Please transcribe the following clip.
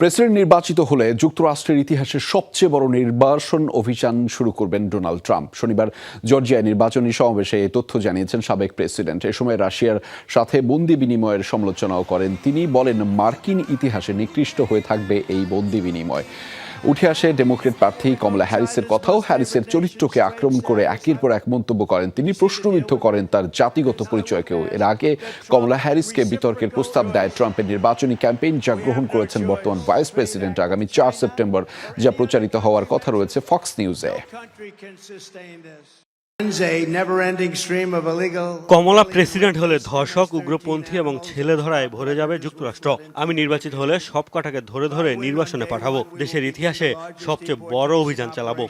President নির্বাচিত হলে যুক্তরাষ্ট্রের ইতিহাসে সবচেয়ে বড় নির্বাসন অভিযান শুরু করবেন ডোনাল্ড ট্রাম্প। শনিবার জর্জিয়ায় নির্বাচনী সমাবেশে এই তথ্য জানিয়েছেন সাবেক প্রেসিডেন্ট। এ সময় রাশিয়ার সাথে বন্দি বিনিময়ের সমালোচনাও করেন তিনি। বলেন, মার্কিন ইতিহাসে নিকৃষ্ট হয়ে থাকবে এই বন্দি বিনিময়। উঠে আসে ডেমোক্রেট প্রার্থী কমলা হ্যারিসের কথাও হ্যারিসের চরিত্রকে আক্রমণ করে একের পর এক মন্তব্য করেন। তিনি প্রশ্নবিদ্ধ করেন তার জাতিগত পরিচয়কেও। এর আগে কমলা হ্যারিসকে বিতর্কের প্রস্তাব দেয় ট্রাম্পের নির্বাচনী ক্যাম্পেইন যা গ্রহণ করেছেন বর্তমান ভাইস প্রেসিডেন্ট আগামী চার সেপ্টেম্বর, যা প্রচারিত হওয়ার কথা রয়েছে ফক্স নিউজে কমলা প্রেসিডেন্ট হলে ধর্ষক উগ্রপন্থী এবং ছেলে ধরায় ভরে যাবে যুক্তরাষ্ট্র। আমি নির্বাচিত হলে সব কটাকে ধরে ধরে নির্বাচনে পাঠাবো। দেশের ইতিহাসে সবচেয়ে বড় অভিযান চালাবো.